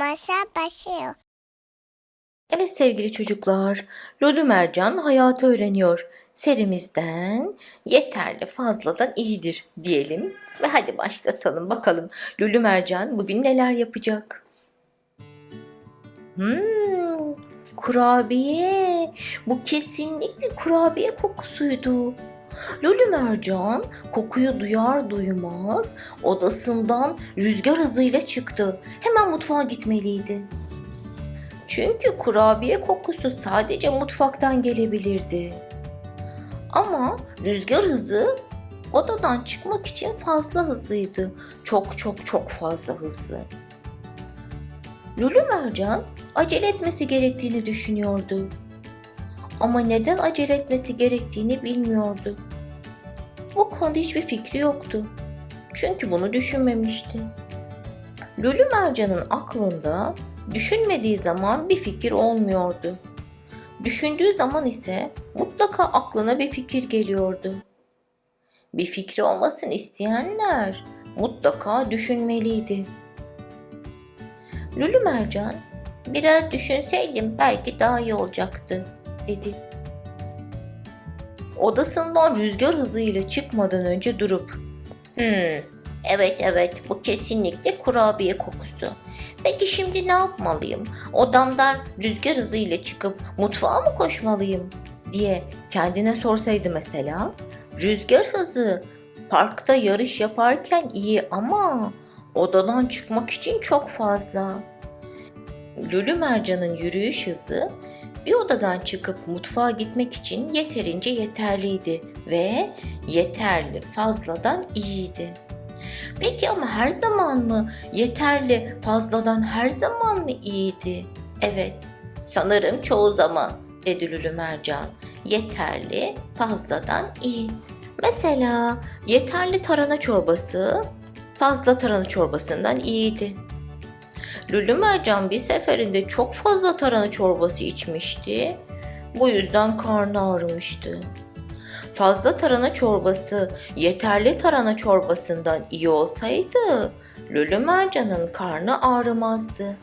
Masal başlıyor. Evet sevgili çocuklar, Lolu Mercan hayatı öğreniyor. Serimizden yeterli fazladan iyidir diyelim ve hadi başlatalım bakalım Lulu Mercan bugün neler yapacak? Hmm, kurabiye. Bu kesinlikle kurabiye kokusuydu. Lulu Mercan kokuyu duyar duymaz odasından rüzgar hızıyla çıktı. Hemen mutfağa gitmeliydi. Çünkü kurabiye kokusu sadece mutfaktan gelebilirdi. Ama rüzgar hızı odadan çıkmak için fazla hızlıydı. Çok çok çok fazla hızlı. Lulu Mercan acele etmesi gerektiğini düşünüyordu. Ama neden acele etmesi gerektiğini bilmiyordu. Bu konuda hiçbir fikri yoktu. Çünkü bunu düşünmemişti. Lulu Mercan'ın aklında Düşünmediği zaman bir fikir olmuyordu. Düşündüğü zaman ise mutlaka aklına bir fikir geliyordu. Bir fikri olmasını isteyenler mutlaka düşünmeliydi. Lülü Mercan, biraz düşünseydim belki daha iyi olacaktı, dedi. Odasından rüzgar hızıyla çıkmadan önce durup, hmm, evet evet bu kesinlikle kurabiye kokusu. Peki şimdi ne yapmalıyım? Odamdan rüzgar hızıyla çıkıp mutfağa mı koşmalıyım? diye kendine sorsaydı mesela. Rüzgar hızı parkta yarış yaparken iyi ama odadan çıkmak için çok fazla. Lülü Mercan'ın yürüyüş hızı bir odadan çıkıp mutfağa gitmek için yeterince yeterliydi ve yeterli fazladan iyiydi. Peki ama her zaman mı yeterli fazladan her zaman mı iyiydi? Evet, sanırım çoğu zaman dedi Lülü Mercan. Yeterli fazladan iyi. Mesela yeterli tarhana çorbası fazla tarhana çorbasından iyiydi. Lülü Mercan bir seferinde çok fazla tarhana çorbası içmişti. Bu yüzden karnı ağrımıştı. Fazla tarhana çorbası yeterli tarhana çorbasından iyi olsaydı Lülü Mercan'ın karnı ağrımazdı.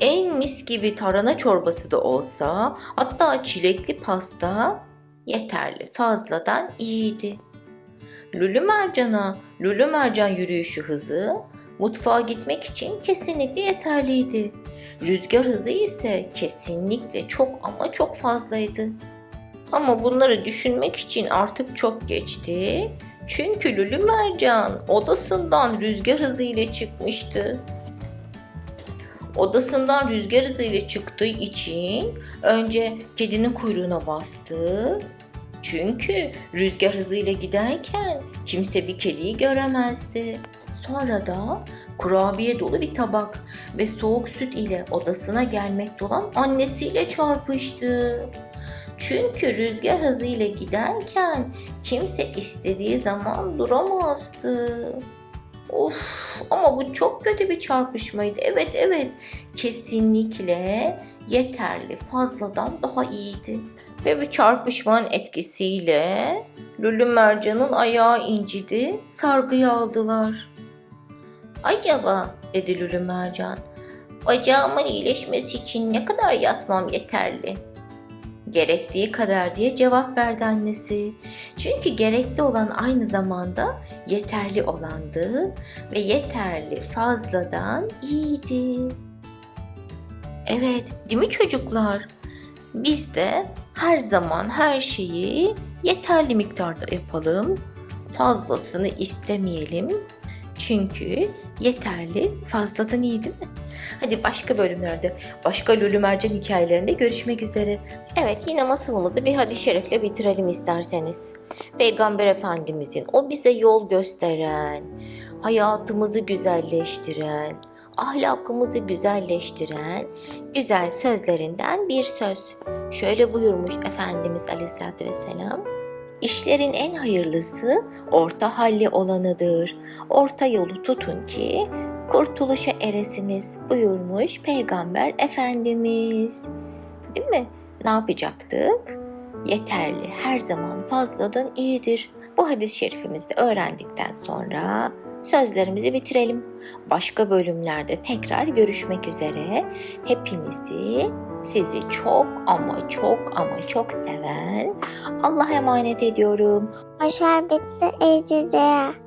En mis gibi tarhana çorbası da olsa hatta çilekli pasta yeterli fazladan iyiydi. Lülü Mercan'a Lülü Mercan yürüyüşü hızı mutfağa gitmek için kesinlikle yeterliydi. Rüzgar hızı ise kesinlikle çok ama çok fazlaydı. Ama bunları düşünmek için artık çok geçti. Çünkü Lülü Mercan odasından rüzgar hızıyla çıkmıştı. Odasından rüzgar hızıyla çıktığı için önce kedinin kuyruğuna bastı. Çünkü rüzgar hızıyla giderken kimse bir kediyi göremezdi. Sonra da kurabiye dolu bir tabak ve soğuk süt ile odasına gelmekte olan annesiyle çarpıştı. Çünkü rüzgar hızıyla giderken kimse istediği zaman duramazdı. Of ama bu çok kötü bir çarpışmaydı. Evet evet kesinlikle yeterli fazladan daha iyiydi. Ve bu çarpışmanın etkisiyle Lülü Mercan'ın ayağı incidi, sargıya aldılar. Acaba dedi Lülü Mercan, bacağımın iyileşmesi için ne kadar yatmam yeterli? Gerektiği kadar diye cevap verdi annesi. Çünkü gerekli olan aynı zamanda yeterli olandı ve yeterli fazladan iyiydi. Evet, değil mi çocuklar? Biz de her zaman her şeyi yeterli miktarda yapalım. Fazlasını istemeyelim. Çünkü yeterli fazladan iyi değil mi? Hadi başka bölümlerde, başka Lülü Mercan hikayelerinde görüşmek üzere. Evet yine masalımızı bir hadis-i şerifle bitirelim isterseniz. Peygamber Efendimizin o bize yol gösteren, hayatımızı güzelleştiren, ahlakımızı güzelleştiren güzel sözlerinden bir söz. Şöyle buyurmuş Efendimiz Aleyhisselatü Vesselam. İşlerin en hayırlısı orta halli olanıdır. Orta yolu tutun ki kurtuluşa eresiniz buyurmuş Peygamber Efendimiz. Değil mi? Ne yapacaktık? Yeterli her zaman fazladan iyidir. Bu hadis-i şerifimizi öğrendikten sonra sözlerimizi bitirelim. Başka bölümlerde tekrar görüşmek üzere. Hepinizi sizi çok ama çok ama çok seven Allah'a emanet ediyorum. O şerbetli Ece'ye.